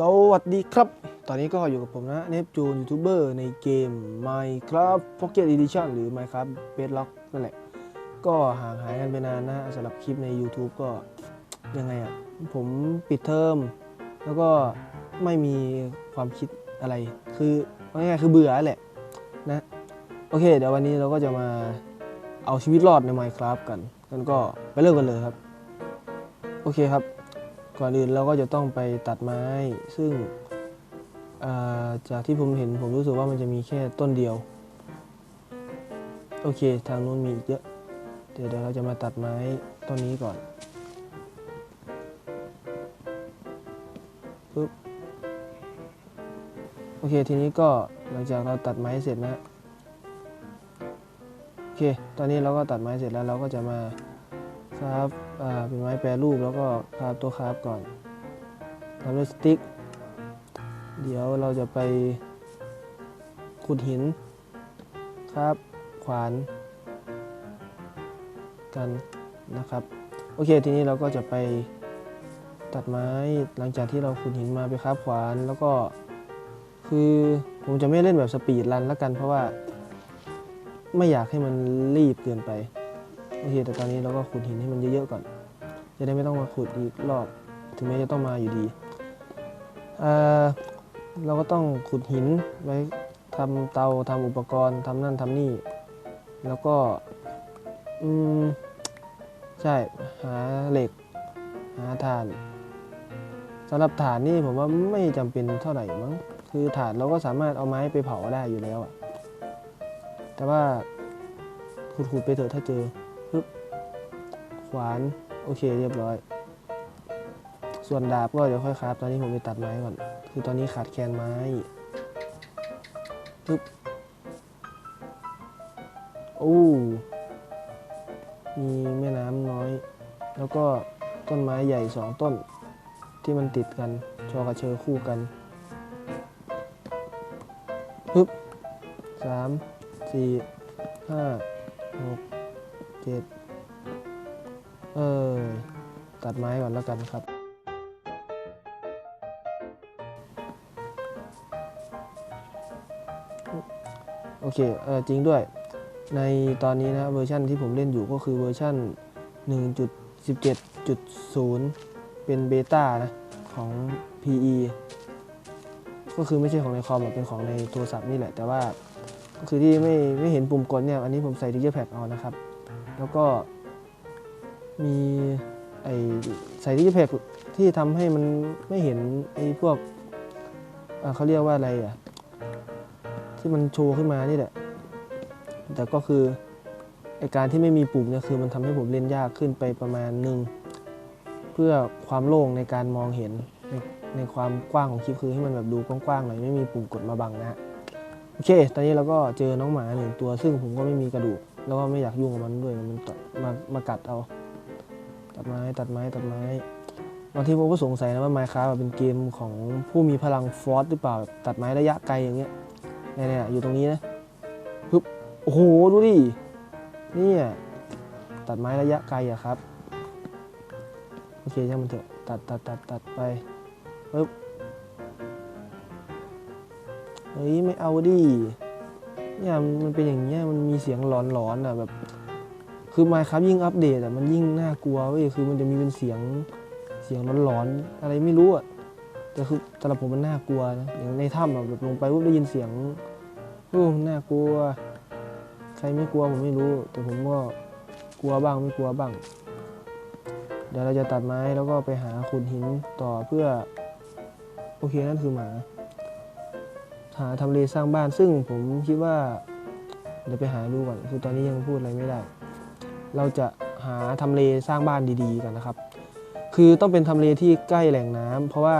สวัสดีครับ ตอนนี้ก็อยู่กับผมนะเนปจูนยูทูบเบอร์ในเกม Minecraft Pocket Edition หรือ Minecraft Bedrock นั่นแหละ ก็ห่างหายกันไปนานนะสำหรับคลิปใน YouTube ก็ยังไงอะ่ะ ผมปิดเทอม แล้วก็ไม่มีความคิดอะไร คือง่ายๆคือเบื่อแหละนะ โอเค เดี๋ยววันนี้เราก็จะมาเอาชีวิตรอดใน Minecraft กันกันก็ไปเริ่มกันเลยครับ โอเคครับ ก่อนอื่นเราก็จะต้องไปตัดไม้ ซึ่งาจากที่ผมเห็นผมรู้สึกว่ามันจะมีแค่ต้นเดียว โอเค ทางนู้นมีอีกเยอะ เดี๋ยวเราจะมาตัดไม้ต้นนี้ก่อนปึ๊บโอเค ทีนี้ก็หลังจากเราตัดไม้เสร็จนะโอเค ตอนนี้เราก็ตัดไม้เสร็จแล้วเราก็จะมาครับ เป็นไม้แปรรูปแล้วก็คาฟตัวคาฟก่อนทำด้วยสติ๊ก เดี๋ยวเราจะไปขุดหินครับขวานกันนะครับ โอเคทีนี้เราก็จะไปตัดไม้หลังจากที่เราขุดหินมาไปคาฟขวานแล้วก็คือผมจะไม่เล่นแบบสปีดรันแล้วกัน เพราะว่า ไม่อยากให้มันรีบเกินไป โอเค แต่ตอนนี้เราก็ขุดหินให้มันเยอะๆก่อน จะได้ไม่ต้องมาขุดอีกรอบ ถึงแม้จะต้องมาอยู่ดีเเราก็ต้องขุดหินไว้ทำเตาทำอุปกรณ์ทำนั่นทำนี่ แล้วก็อืมใช่หาเหล็ก หาถ่านสำหรับถ่านนี่ผมว่าไม่จำเป็นเท่าไหร่มั้งคือถ่านเราก็สามารถเอาไม้ไปเผาได้อยู่แล้วอะแต่ว่าขุดๆไปเถอะถ้าเจอขวาน โอเคเรียบร้อย ส่วนดาบก็เดี๋ยวค่อยครับ ตอนนี้ผมไปตัดไม้ก่อน คือตอนนี้ขาดแคลนไม้ปึ๊บโอ้มีแม่น้ำน้อย แล้วก็ต้นไม้ใหญ่สองต้น ที่มันติดกัน ชอกระเชอคู่กันปึ๊บสามสี่ห้าหกเจ็ด เออตัดไม้ก่อนแล้วกันครับ โอเคเออจริงด้วย ในตอนนี้นะเวอร์ชันที่ผมเล่นอยู่ก็คือเวอร์ชัน1.17.0 เป็นเบต้านะ ของ PE ก็คือไม่ใช่ของในคอมอะเป็นของในโทรศัพท์นี่แหละ แต่ว่าก็คือที่ไม่ไม่เห็นปุ่มกดเนี่ย อันนี้ผมใส่ดิจิแพดเอานะครับ แล้วก็ มีไอใส่ดิจิแพคที่ทำให้มันไม่เห็นไอพวกเเขาเรียกว่าอะไรอะ ที่มันโชว์ขึ้นมานี่แหละ แต่ก็คือไอการที่ไม่มีปุ่มเนี่ยคือมันทำให้ผมเล่นยากขึ้นไปประมาณหนึ่งเพื่อความโล่งในการมองเห็นในในความกว้างของคลิปคือให้มันแบบดูกว้างๆหน่อยไม่มีปุ่มกดมาบังนะฮะโอเค ตอนนี้เราก็เจอน้องหมาหนึ่งตัวซึ่งผมก็ไม่มีกระดูก แล้วก็ไม่อยากยุ่งกับมันด้วยมันมามากัดเอา ตัดไม้ตัดไม้ตัดไม้บางทีผมก็สงสัยนะว่า Minecraft เป็นเกมของผู้มีพลังฟอสหรือเปล่าตัดไม้ระยะไกลอย่างเงี้ยเนี่ยอยู่ตรงนี้นะปึ๊บโอ้โหดูดิเนี่ยตัดไม้ระยะไกลอะครับโอเคช่างมันเถอะตัดตัดตัดตัดไปปึ๊บเฮ้ยไม่เอาดิเนี่ยมันเป็นอย่างเงี้ยมันมีเสียงหลอนๆอะแบบ คือไมค์ครับยิ่งอัปเดตอะมันยิ่งน่ากลัวเว้ยคือมันจะมีเป็นเสียงเสียงหลอนๆอะไรไม่รู้อะแต่คือสำหรับผมมันน่ากลัวนะอย่างในถ้ำแบบลงไปปุ๊บได้ยินเสียงโอ้น่ากลัว ใครไม่กลัวผมไม่รู้ แต่ผมก็กลัวบ้างไม่กลัวบ้าง เดี๋ยวเราจะตัดไม้แล้วก็ไปหาขุดหินต่อเพื่อ โอเคนั่นคือหมาหาทำเลสร้างบ้านซึ่งผมคิดว่าเดี๋ยวไปหาดูก่อนคือตอนนี้ยังพูดอะไรไม่ได้ เราจะหาทำเลสร้างบ้านดีๆกันนะครับ คือต้องเป็นทำเลที่ใกล้แหล่งน้ำเพราะว่า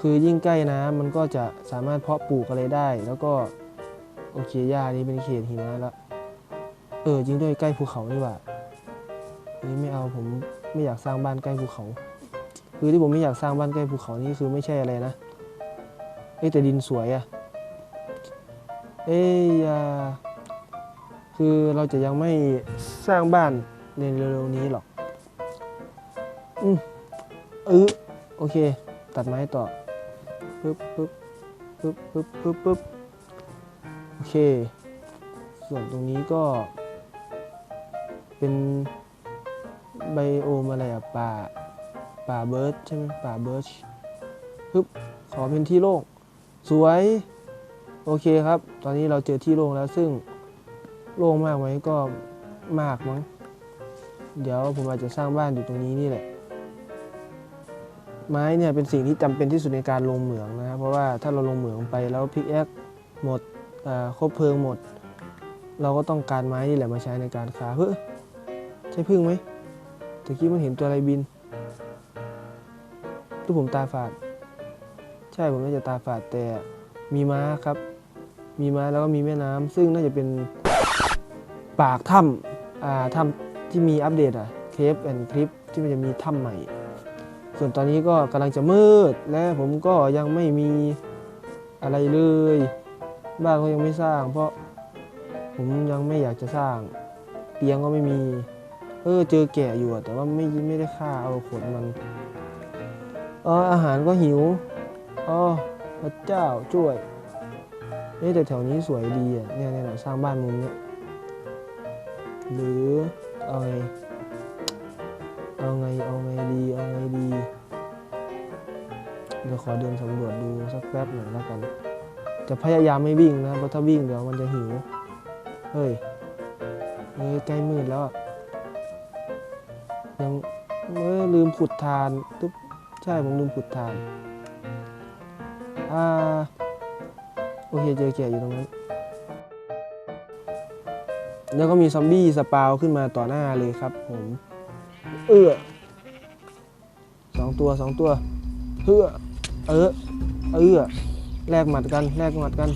คือยิ่งใกล้น้ำมันก็จะสามารถเพาะปลูกอะไรได้ แล้วก็โอเคหญ้านี้เป็นเขตหิมะแล้วเออจริงด้วยใกล้ภูเขานี่ว่าเฮ้ยไม่เอาผมไม่อยากสร้างบ้านใกล้ภูเขา คือที่ผมไม่อยากสร้างบ้านใกล้ภูเขานี่คือไม่ใช่อะไรนะเอ้แต่ดินสวยอะเอ้ยอ่า คือเราจะยังไม่สร้างบ้านในเร็วๆนี้หรอก อืมเออโอเค ตัดไม้ต่อปึ๊บปึ๊บปึ๊บปึ๊บปึ๊บปึ๊บโอเค ส่วนตรงนี้ก็ เป็นไบโอมอะไรอะป่า ป่าเบิร์ดใช่ไหมป่าเบิร์ชปึ๊บขอเป็นที่โล่งสวย โอเคครับ ตอนนี้เราเจอที่โล่งแล้วซึ่ง โล่งมากไหมก็มากมั้ง เดี๋ยวผมอาจจะสร้างบ้านอยู่ตรงนี้นี่แหละ ไม้เนี่ยเป็นสิ่งที่จำเป็นที่สุดในการลงเหมืองนะครับ เพราะว่าถ้าเราลงเหมืองไปแล้วพิกแอคหมดคบเพลิงหมด เราก็ต้องการไม้นี่แหละมาใช้ในการค้าเฮ้ยใช่พึ่งไหมตะกี้มันเห็นตัวอะไรบินทุกผมตาฝาด ใช่ผมน่าจะตาฝาดแต่มีม้าครับ มีม้าแล้วก็มีแม่น้ำซึ่งน่าจะเป็น ปากถ้ำอ่าถ้ำที่มีอัปเดตอะเคฟแอนคลิปที่มันจะมีถ้ำใหม่ ส่วนตอนนี้ก็กำลังจะมืด และผมก็ยังไม่มีอะไรเลย บ้านก็ยังไม่สร้าง เพราะผมยังไม่อยากจะสร้าง เตียงก็ไม่มี เออเจอแกะอยู่แต่ว่าไม่ไม่ได้ฆ่าเอาขนมันเอออาหารก็หิวอ๋อพระเจ้าช่วยเอ๊ะแต่แถวนี้สวยดีอะเนี่ยเนี่ยสร้างบ้านมุมเนี้ย หรือเอาไง เอาไง เอาไงดี เอาไงดี เดี๋ยวขอเดินสำรวจดูสักแป๊บหน่อยแล้วกัน จะพยายามไม่วิ่งนะ เพราะถ้าวิ่งเดี๋ยวมันจะหิว เฮ้ยเฮ้ยใกล้มืดแล้วยังเออลืมขุดทานตึ๊บใช่ผมลืมขุดทาน อ่า โอเคเจอแก่อยู่ตรงนั้น แล้วก็มีซอมบี้สปาวขึ้นมาต่อหน้าเลยครับผมเอือสองตัวสองตัวเพื่อเออเออแลกหมัดกันแลกหมัดกัน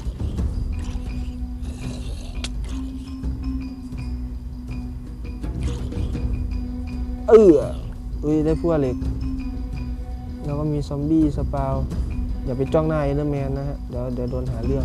เอืออุ้ยได้พวกเหล็ก แล้วก็มีซอมบี้สปาวอย่าไปจ้องหน้าเอเดอร์แมนนะฮะเดี๋ยวเดี๋ยวโดนหาเรื่อง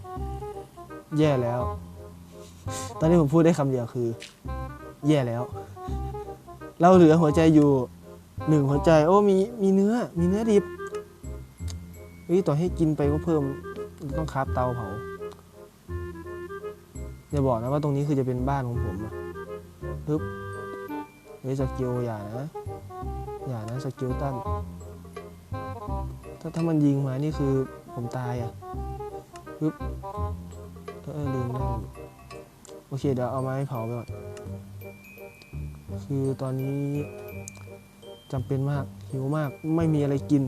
แย่แล้ว ตอนนี้ผมพูดได้คำเดียวคือ แย่แล้ว เราเหลือหัวใจอยู่หนึ่งหัวใจ โอ้มีมีเนื้อ มีเนื้อดิบเฮ้ยต่อให้กินไปก็เพิ่มต้องคาฟเตาเผาอย่าบอกนะว่าตรงนี้คือจะเป็นบ้านของผมอะปึ๊บเฮ้ยสกิลอย่านะ อย่านะสกิลตันถ้าถ้ามันยิงมานี่คือผมตายอะปึ๊บ ออลืมนั่นโอเคเดี๋ยวเอาไม้เผาไปก่อนคือตอนนี้จำเป็นมากหิวมากไม่มีอะไรกิน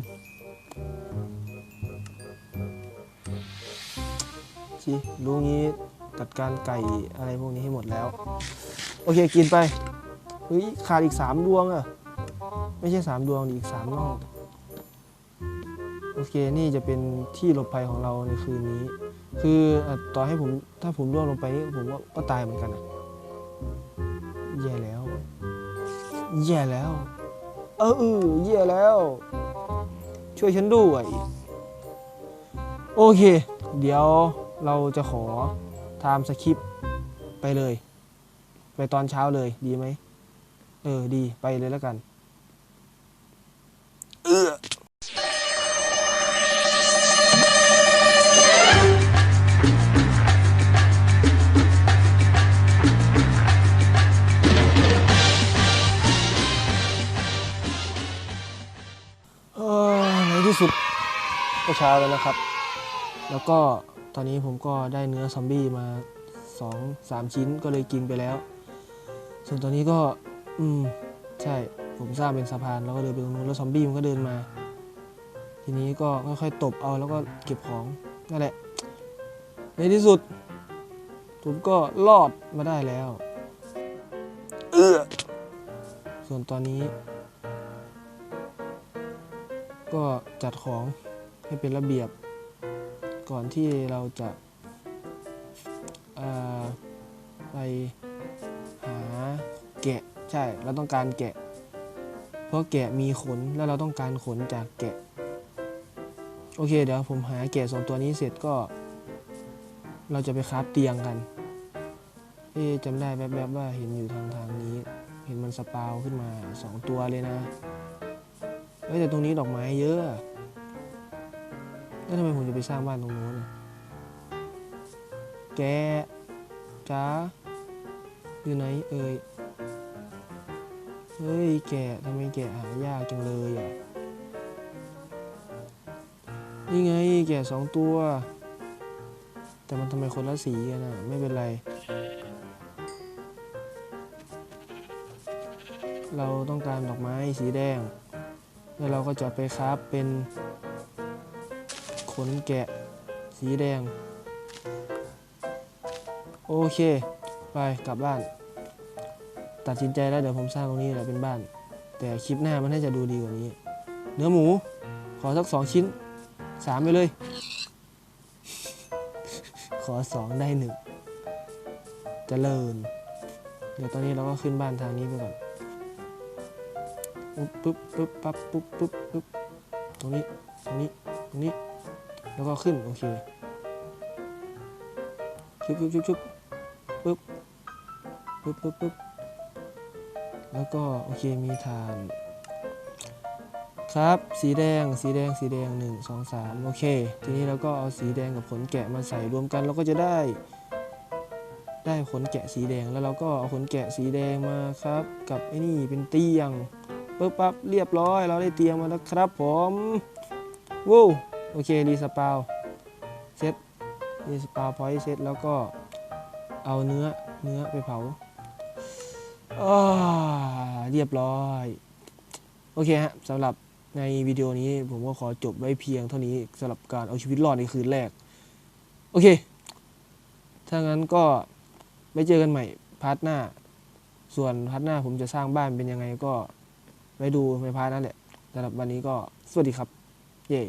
ชิรู้งี้จัดการไก่อะไรพวกนี้ให้หมดแล้ว โอเคกินไปเฮ้ยขาดอีก3ดวงอะไม่ใช่3ดวงอีก3นอกโอเคนี่จะเป็นที่หลบภัยของเราในคืนนี้ คือต่อให้ผมถ้าผมร่วงลงไปนี่ผมก็ก็ตายเหมือนกันอะแย่แล้ว แย่แล้วเออเออแย่แล้ว ช่วยฉันด้วยโอเค เดี๋ยวเราจะขอไทม์สคริปไปเลย ไปตอนเช้าเลยดีไหม เออดีไปเลยแล้วกัน ที่สุดก็เช้าแล้วนะครับ แล้วก็ตอนนี้ผมก็ได้เนื้อซอมบี้มาสองสามชิ้นก็เลยกินไปแล้ว ส่วนตอนนี้ก็ อืม ใช่ ผมสร้างเป็นสะพานแล้วก็เดินไปตรงนู้นแล้วซอมบี้มันก็เดินมา ทีนี้ก็ค่อยๆตบเอาแล้วก็เก็บของนั่นแหละ ในที่สุด ผมก็รอดมาได้แล้ว เออส่วนตอนนี้ ก็จัดของให้เป็นระเบียบ ก่อนที่เราจะไปหาแกะใช่เราต้องการแกะ เพราะแกะมีขนแล้วเราต้องการขนจากแกะ โอเคเดี๋ยวผมหาแกะสองตัวนี้เสร็จก็ เราจะไปคราฟเตียงกันเอ๊จำได้แวบๆว่าเห็นอยู่ทางทางนี้ เห็นมันสปาวขึ้นมาสองตัวเลยนะ เอ้ยแต่ตรงนี้ดอกไม้เยอะแล้วทำไมผมจะไปสร้างบ้านตรงโน้นแกจ้าอยู่ไหนเอ่ยเฮ้ยแกทำไมแกหายากจังเลยอะนี่ไงแกสองตัว แต่มันทำไมคนละสีกันอะ ไม่เป็นไร เราต้องการดอกไม้สีแดง แล้วเราก็จะไปคราฟเป็นขนแกะสีแดง โอเค ไปกลับบ้าน ตัดสินใจแล้วเดี๋ยวผมสร้างตรงนี้แหละเป็นบ้าน แต่คลิปหน้ามันน่าจะดูดีกว่านี้ เนื้อหมู ขอสักสองชิ้นสามไปเลย ขอสองได้หนึ่งเจริญ เดี๋ยวตอนนี้เราก็ขึ้นบ้านทางนี้ไปก่อน ปุ๊บปุ๊บปั๊บปุ๊บปุ๊บปุ๊บตรงนี้ตรงนี้ตรงนี้ แล้วก็ขึ้นโอเคชุบชุบชุบชุบปุ๊บปุ๊บปุ๊บปุ๊บแล้วก็โอเคมีฐาน ครับ สีแดงสีแดงสีแดงหนึ่งสองสามโอเค ทีนี้เราก็เอาสีแดงกับขนแกะมาใส่รวมกันเราก็จะได้ ได้ขนแกะสีแดงแล้วเราก็เอาขนแกะสีแดงมาครับ กับไอ้นี่เป็นเตียง ปึ๊บปั๊บเรียบร้อย เราได้เตียงมาแล้วครับผมวู้โอเครีสปาวเซตรีสปาวพอยต์เซตแล้วก็เอาเนื้อเนื้อไปเผาอ่าเรียบร้อย โอเคฮะสำหรับในวิดีโอนี้ผมก็ขอจบไว้เพียงเท่านี้สำหรับการเอาชีวิตรอดในคืนแรก โอเค ถ้างั้นก็ไว้เจอกันใหม่พาร์ทหน้า ส่วนพาร์ทหน้าผมจะสร้างบ้านเป็นยังไงก็ ไว้ดูในพาร์ทนั้นแหละสำหรับวันนี้ก็สวัสดีครับ เย่